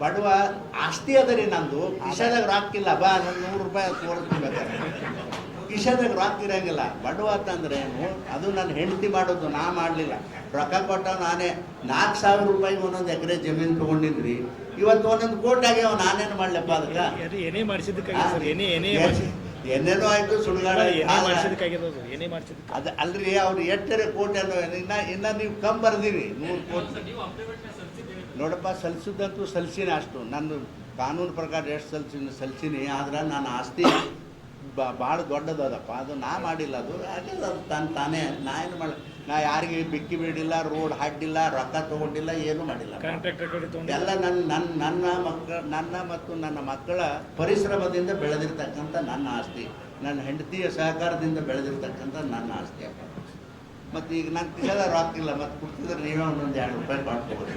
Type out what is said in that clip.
ಬಡವ ಆಸ್ತಿ ಅದ ರೀ ನಂದು. ಕಿಶಾದಾಗ ರಾಕಿಲ್ಲ ಬಾ ನನ್ನ ನೂರು ರೂಪಾಯಿ ತೋರಿಸ್ಬೇಕಾರೆ ಕಿಶಾದಾಗ ರೊಕ್ಕ ಇರಂಗಿಲ್ಲ. ಬಡವ ಅಂತಂದ್ರೆ ಏನು ಅದು ನನ್ನ ಹೆಂಡತಿ ಮಾಡೋದು ನಾ ಮಾಡಲಿಲ್ಲ. ರೊಕ್ಕ ಕೊಟ್ಟ ನಾನೇ ನಾಲ್ಕು ಸಾವಿರ ರೂಪಾಯಿ ಒಂದೊಂದು ಎಕರೆ ಜಮೀನು ತೊಗೊಂಡಿದ್ರಿ. ಇವತ್ತು ಒಂದೊಂದು ಕೋಟಿ ಆಗ್ಯಾವ ನಾನೇನು ಮಾಡ್ಲಪ್ಪ ಅದಕ್ಕೆ? ಅದು ಏನೇ ಮಾಡಿಸಿದ್ದಕ್ಕೆ ಏನೇ ಏನೇ ಏನೇನೋ ಆಯ್ತು ಸುಡುಗಾಡ ಅದು, ಅಲ್ರಿ ಅವ್ರು ಎಟ್ಟರೆ ಕೋಟಿ ಅನ್ನೋ ಇನ್ನ ಇನ್ನ ನೀವು ಕಮ್ಮಿ ಬರ್ದಿರಿ ನೂರು ಕೋಟಿ. ನೋಡಪ್ಪ ಸಲ್ಲಿಸಿದ್ದಂತೂ ಸಲ್ಸಿನಿ ಅಷ್ಟು. ನನ್ನ ಕಾನೂನು ಪ್ರಕಾರ ಎಷ್ಟು ಸಲ್ಸಿನಿ ಸಲ್ಸಿನಿ ಆದ್ರೆ ನನ್ನ ಆಸ್ತಿ ಭಾಳ ದೊಡ್ಡದದಪ್ಪ ಅದು ನಾ ಮಾಡಿಲ್ಲ ಅದು. ಆಗಿಲ್ಲ ಅದು ತಾನು ತಾನೇ. ನಾ ಏನು ಮಾಡಿ ನಾ ಯಾರಿಗೆ ಬಿಕ್ಕಿ ಬಿಡಿಲ್ಲ ರೋಡ್ ಹಾಡಿಲ್ಲ ರೊಕ್ಕ ತೊಗೊಂಡಿಲ್ಲ ಏನೂ ಮಾಡಿಲ್ಲ. ಎಲ್ಲ ನನ್ನ ನನ್ನ ನನ್ನ ಮಕ್ಕಳ ನನ್ನ ಮತ್ತು ನನ್ನ ಮಕ್ಕಳ ಪರಿಶ್ರಮದಿಂದ ಬೆಳೆದಿರ್ತಕ್ಕಂಥ ನನ್ನ ಆಸ್ತಿ. ನನ್ನ ಹೆಂಡತಿಯ ಸಹಕಾರದಿಂದ ಬೆಳೆದಿರ್ತಕ್ಕಂಥ ನನ್ನ ಆಸ್ತಿ ಅಪ್ಪ ಮತ್ತು ಈಗ ನನ್ನ ಕಿಸದ ರೊಕ್ಕ ಇಲ್ಲ. ಮತ್ತು ಕುಡ್ತಿದ್ರೆ ನೀವೇ ಒಂದೊಂದು ಎರಡು ರೂಪಾಯಿ ಮಾಡ್ಕೋಬೋದು